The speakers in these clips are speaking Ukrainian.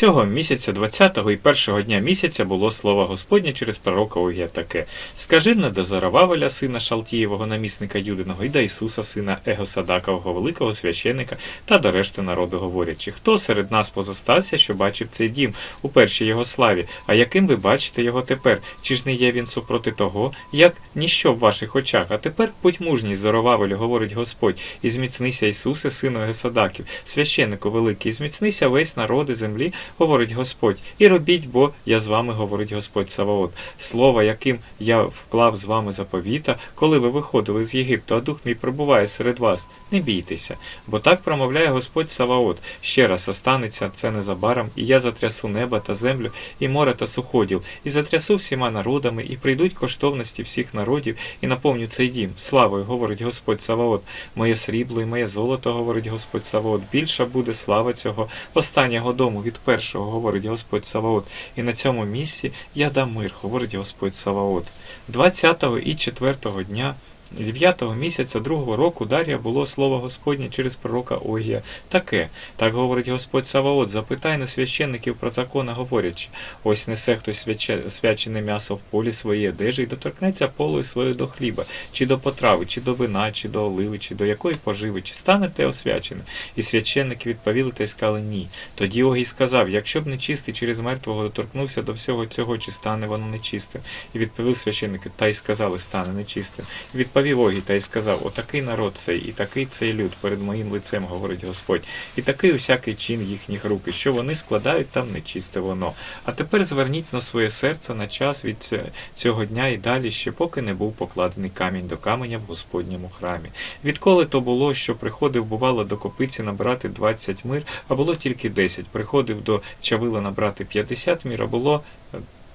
Цього місяця 20-го і першого дня місяця було слово Господнє через пророка Огія таке. Скажи не до Зарававеля, сина Шалтієвого, намісника Юдиного, і до Ісуса, сина Егосадакового, великого священика, та до решти народу говорячи, хто серед нас позостався, що бачив цей дім у першій його славі, а яким ви бачите його тепер? Чи ж не є він супроти того, як ніщо в ваших очах? А тепер будь мужній, Зарававелю, говорить Господь, і зміцнися Ісусе, сину Егосадаків, священнику великий, і зміцнися весь народи землі, говорить Господь, і робіть, бо я з вами, говорить Господь Саваот. Слово, яким я вклав з вами заповіта, коли ви виходили з Єгипту, а дух мій пробуває серед вас. Не бійтеся, бо так промовляє Господь Саваот. Ще раз останеться це незабаром, і я затрясу неба та землю, і море та суходіл, і затрясу всіма народами, і прийдуть коштовності всіх народів, і наповню цей дім. Славою, говорить Господь Саваот. Моє срібло і моє золото, говорить Господь Саваот. Більша буде слава цього останнього дому від першого, говорить Господь Саваот. І на цьому місці я дам мир, говорить Господь Саваот. 20-го і 4-го дня 9-го місяця другого року Дар'я було слово Господнє через пророка Огія. Таке, так говорить Господь Саваот, запитай на священників про закона, говорячи, ось несе хтось свяче- свячене м'ясо в полі своєї одежі і доторкнеться полою своєю до хліба, чи до потрави, чи до вина, чи до оливи, чи до якої поживи, чи станете освяченим. І священники відповіли та й сказали ні. Тоді Огій сказав, якщо б нечистий через мертвого доторкнувся до всього цього, чи стане воно нечистим. І відповів священники, та й сказали, стане нечистим. І відповів Огій та й сказав, отакий народ цей, і такий цей люд перед моїм лицем, говорить Господь, і такий усякий чин їхніх рук, і що вони складають там нечисте воно. А тепер зверніть на своє серце на час від цього дня і далі, ще поки не був покладений камінь до каменя в Господньому храмі. Відколи то було, що приходив, бувало, до копиці набрати 20 мир, а було тільки 10. Приходив до чавила набрати 50 мір, а було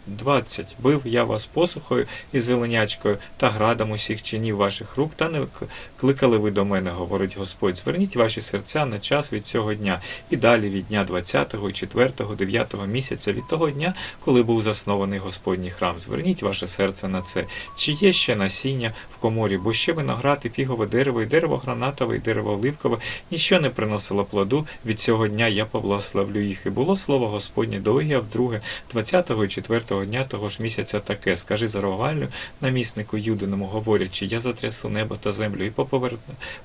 20. Бив я вас посухою і зеленячкою та градом усіх чинів ваших рук, та не кликали ви до мене, говорить Господь. Зверніть ваші серця на час від цього дня, і далі від дня 20, 4, 9 місяця, від того дня, коли був заснований Господній храм. Зверніть ваше серце на це. Чи є ще насіння в коморі, бо ще виноград і фігове дерево, і дерево гранатове, і дерево оливкове, ніщо не приносило плоду. Від цього дня я поблагословлю їх. І було слово Господнє до Ігія вдруге, 20 і 4 дня того ж місяця таке. Скажи Заровалю, наміснику Юдиному, говорячи, я затрясу небо та землю, і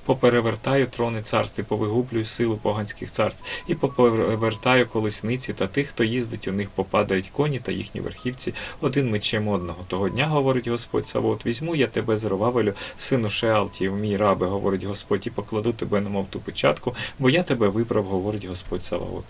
поперевертаю трони царств, і повигублюю силу поганських царств, і поперевертаю колесниці та тих, хто їздить у них, попадають коні та їхні верхівці один мечем одного. Того дня, говорить Господь Савот, візьму я тебе Заровавелю, сину Шеалтів, мій рабе, говорить Господь, і покладу тебе немов ту печатку, бо я тебе виправ, говорить Господь Саваот.